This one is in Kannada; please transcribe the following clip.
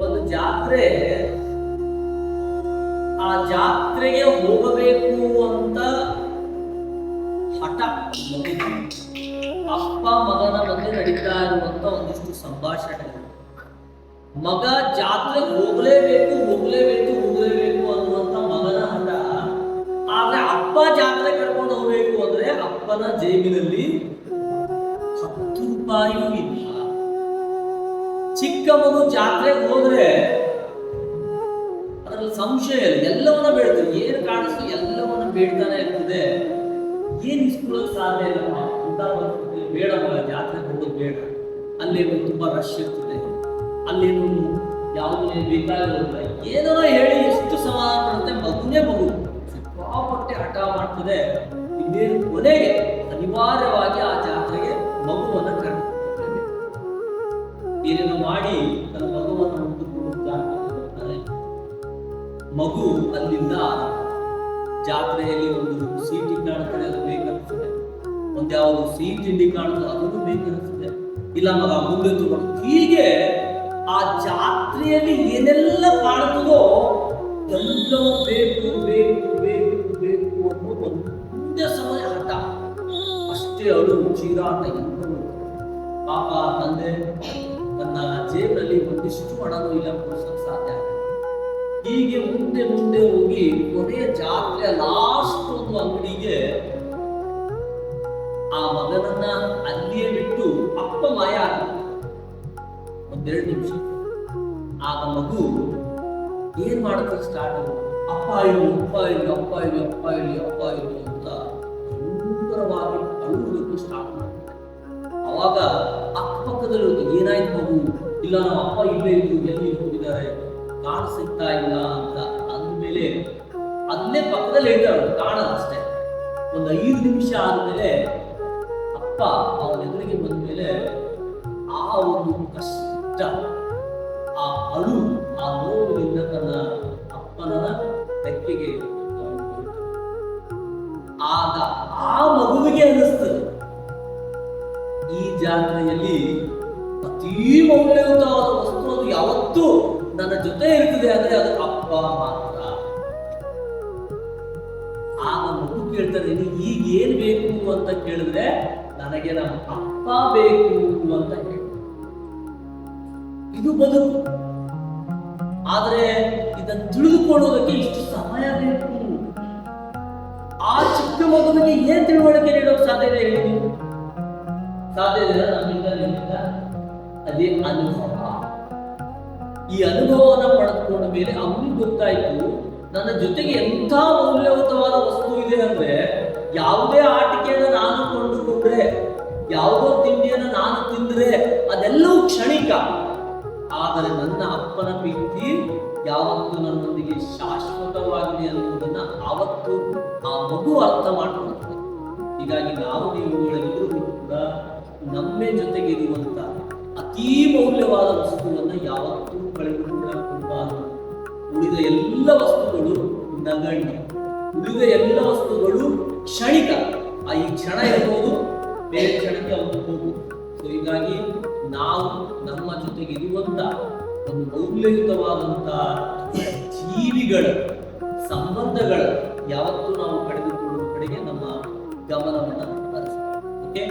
ಒಂದು ಜಾತ್ರೆ ಆ ಜಾತ್ರೆಗೆ ಹೋಗಬೇಕು ಅಂತ ಹಠ. ಅಪ್ಪ ಮಗನ ಮಧ್ಯೆ ನಡೀತಾ ಇರುವಂತ ಒಂದಿಷ್ಟು ಸಂಭಾಷಣೆಗಳು. ಮಗ ಜಾತ್ರೆ ಹೋಗ್ಲೇಬೇಕು ಹೋಗ್ಲೇಬೇಕು ಹೋಗ್ಲೇಬೇಕು ಅನ್ನುವಂತ ಮಗನ ಹಠ. ಆದ್ರೆ ಅಪ್ಪ ಜಾತ್ರೆ ಕರ್ಕೊಂಡು ಹೋಗ್ಬೇಕು ಅಂದ್ರೆ ಅಪ್ಪನ ಜೇಬಿನಲ್ಲಿ ಹತ್ತು ರೂಪಾಯಿಯೂ ಇಲ್ಲ. ಚಿಕ್ಕ ಮಗು ಜಾತ್ರೆಗೆ ಹೋದ್ರೆ ಅದರಲ್ಲಿ ಸಂಶಯ ಇಲ್ಲ. ಎಲ್ಲವನ್ನ ಬೇಡ್ತಾರೆ. ಏನು ಕಾಣಿಸ್ತು ಎಲ್ಲವನ್ನ ಬೇಡ್ತಾನೆ ಇರ್ತದೆ. ಏನು ಇಸ್ಕೊಳ್ಳೋಕೆ ಸಾಧ್ಯ ಇಲ್ಲಪ್ಪ ಅಂತ ಬರ್ತದೆ ಬೇಡ ಮಗ, ಜಾತ್ರೆಗೆ ಹೋಗೋದು ಬೇಡ. ಅಲ್ಲೇನು ತುಂಬಾ ರಶ್ ಇರ್ತದೆ. ಅಲ್ಲೇನು ಯಾವುದೇ ಬೇಕಾಗಿರೋದಿಲ್ಲ. ಏನೋ ಹೇಳಿ ಎಷ್ಟು ಸಮಾಧಾನ ಪಡುತ್ತೆ ಮಗುನೇ ಮಗು. ಸಿಕ್ಕಾಪಟ್ಟೆ ಹಠ ಮಾಡ್ತದೆ. ಇನ್ನೇನು ಕೊನೆಗೆ ಅನಿವಾರ್ಯವಾಗಿ ಆ ಜಾತ್ರೆಗೆ ಮಗುವನ್ನು. ಏನೇನು ಮಾಡಿ ತನ್ನ ಮಗುವನ್ನು ಹೊತ್ತುಕೊಂಡು ಜಾತ್ರೆಗೆ ಮಗು ಅಲ್ಲಿಂದ ಜಾತ್ರೆಯಲ್ಲಿ ಒಂದು ಸೀಟಿ ಕಾಣುತ್ತದೆ ಅದು ಬೇಕನ್ನಿಸುತ್ತೆ. ಒಂದು ಯಾವುದು ಸಿಹಿ ತಿಂಡಿ ಕಾಣುತ್ತದೆ ಅದನ್ನು ಬೇಕನ್ನಿಸ್ತದೆ ಇಲ್ಲ ಮಗ, ಮುಂದೆ ತಗೊಂಡು ಹೀಗೆ ಆ ಜಾತ್ರೆಯಲ್ಲಿ ಏನೆಲ್ಲ ಕಾಣುತ್ತದೋ ಎಲ್ಲವೂ ಬೇಕು ಬೇಕು ಬೇಕು ಬೇಕು ಅನ್ನೋದು ಒಂದೇ ಸಮಯ ಹಠ. ಅಷ್ಟೇ ಅವರು ಚೀರಾಟ ಎಲ್ಲವೂ ಪಾಪ ತಂದೆ ಜೇಬಲ್ಲಿ ಒಂದಿಷ್ಟು ಹಣನೂ ಇಲ್ಲ ಕೊಡಿಸೋಕೆ ಸಾಧ್ಯ ಆಗಿಲ್ಲ. ಹೀಗೆ ಮುಂದೆ ಮುಂದೆ ಹೋಗಿ ಕೊನೆಯ ಜಾತ್ರೆ ಲಾಸ್ಟ್ ಒಂದು ಅಂಗಡಿಗೆ ಆ ಮಗನನ್ನ ಅಲ್ಲಿಯೇ ಬಿಟ್ಟು ಅಪ್ಪ ಮಾಯ ಆಗುತ್ತೆ ಒಂದೆರಡು ನಿಮಿಷ. ಆಗ ಮಗು ಏನ್ ಮಾಡ್ತಾರೆ ಸ್ಟಾರ್ಟ್ ಅಪ್ಪ ಇರು, ಅಪ್ಪ ಇಲ್ಲಿ ಅಪ್ಪ ಇರು ಅಪ್ಪ ಇರು, ಅಪ್ಪ ಇಲ್ಲಿ ಅಂತ ಸುಂದರವಾಗಿ ಅಳುವುದಕ್ಕೆ ಸ್ಟಾರ್ಟ್ ಮಾಡ್ತಾರೆ ಅವಾಗ ಅಕ್ಕಪಕ್ಕದಲ್ಲಿ ಏನಾಯ್ತು ಮಗು? ಇಲ್ಲ, ನಮ್ಮ ಅಪ್ಪ ಇಲ್ಲೇ ಇದ್ದು ಎಲ್ಲಿ ಹೋಗಿದ್ದಾರೆ? ಕಾಣ್ ಸಿಗ್ತಾ ಇಲ್ಲ ಅಂತ ಅಂದ್ಮೇಲೆ ಅದನ್ನೇ ಪಕ್ಕದಲ್ಲಿ ಹೇಳ್ತಾಳೆ ಕಾಣದಷ್ಟೇ ಒಂದು ಐದು ನಿಮಿಷ ಆದ್ಮೇಲೆ ಅಪ್ಪ ಅವನ ಎದುರಿಗೆ ಬಂದ್ಮೇಲೆ ಆ ಒಂದು ಕಷ್ಟ, ಆ ಅಳು, ಆ ನೋವಿನಿಂದ ತನ್ನ ಅಪ್ಪನ ತೆಕ್ಕೆಗೆ ಆಗ ಆ ಮಗುವಿಗೆ ಅನ್ನಿಸ್ತದೆ. ಈ ಜಾತ್ರೆಯಲ್ಲಿ ಅತೀ ಮೌಲ್ಯಯುತವಾದ ವಸ್ತು ಅದು ಯಾವತ್ತೂ ನನ್ನ ಜೊತೆ ಇರ್ತದೆ ಅಂದ್ರೆ ಅದು ಅಪ್ಪ, ಮಾತ್ರ. ಆಗ ಮಗು ಕೇಳ್ತಾರೆ "ನೀ ಈಗ ಏನ್ ಬೇಕು ಅಂತ ಕೇಳಿದ್ರೆ ನನಗೆ ನಮ್ಮ ಅಪ್ಪ ಬೇಕು ಅಂತ ಹೇಳಿ. ಇದು ಬದುಕು. ಆದ್ರೆ ಇದನ್ನು ತಿಳಿದುಕೊಳ್ಳೋದಕ್ಕೆ ಇಷ್ಟು ಸಮಯ ಬೇಕು. ಆ ಚಿಕ್ಕ ಮಗುವಿಗೆ ಏನ್ ತಿಳುವಳಿಕೆ ನೀಡೋಕೆ ಸಾಧ್ಯ ಇದೆ ಹೇಳಿ? ಸಾಧ್ಯ ಇದೆ ನಮ್ಮಿಂದ ನಿಮ್ಮಿಂದ? ಅದೇ ಅನುಭವ. ಈ ಅನುಭವನ ಪಡೆದುಕೊಂಡ ಮೇಲೆ ಅವನಿಗೆ ಗೊತ್ತಾಯಿತು, ನನ್ನ ಜೊತೆಗೆ ಎಂಥ ಮೌಲ್ಯಯುತವಾದ ವಸ್ತು ಇದೆ ಅಂದ್ರೆ, ಯಾವುದೇ ಆಟಿಕೆಯನ್ನು ನಾನು ಕೊಂಡುಕೊಂಡ್ರೆ, ಯಾವುದೋ ತಿಂಡಿಯನ್ನು ನಾನು ತಿಂದ್ರೆ, ಅದೆಲ್ಲವೂ ಕ್ಷಣಿಕ. ಆದರೆ ನನ್ನ ಅಪ್ಪನ ಪ್ರೀತಿ ಯಾವತ್ತೂ ನನ್ನೊಂದಿಗೆ ಶಾಶ್ವತವಾಗಿದೆ ಅನ್ನುವುದನ್ನ ಆವತ್ತು ಆ ಮಗು ಅರ್ಥ ಮಾಡ್ಕೊಳ್ತದೆ. ಹೀಗಾಗಿ ನಾವು ನೀವುಗಳೆಲ್ಲರೂ ಕೂಡ ನಮ್ಮೇ ಜೊತೆಗೆ ಇರುವಂತ ಅತೀ ಮೌಲ್ಯವಾದ ವಸ್ತುವನ್ನು ಯಾವತ್ತೂ ಕಳೆದುಕೊಳ್ಳಬಾರದು ಉಳಿದ ಎಲ್ಲ ವಸ್ತುಗಳು ನಗಣ್ಯ. ಉಳಿದ ಎಲ್ಲ ವಸ್ತುಗಳು ಕ್ಷಣಿಕ. ಆ ಈ ಕ್ಷಣ ಇರಬಹುದು, ಬೇರೆ ಕ್ಷಣಕ್ಕೆ ಅವನು ಹೋಗು ಸೊ ಹೀಗಾಗಿ ನಾವು ನಮ್ಮ ಜೊತೆಗೆ ಇರುವಂತ ಒಂದು ಮೌಲ್ಯಯುತವಾದಂತ ಜೀವಿಗಳ ಸಂಬಂಧಗಳ ಯಾವತ್ತೂ ನಾವು ಕಳೆದುಕೊಳ್ಳುವ ಕಡೆಗೆ ನಮ್ಮ ಗಮನವನ್ನು ಹರಿಸ್ತೇವೆ ಓಕೆ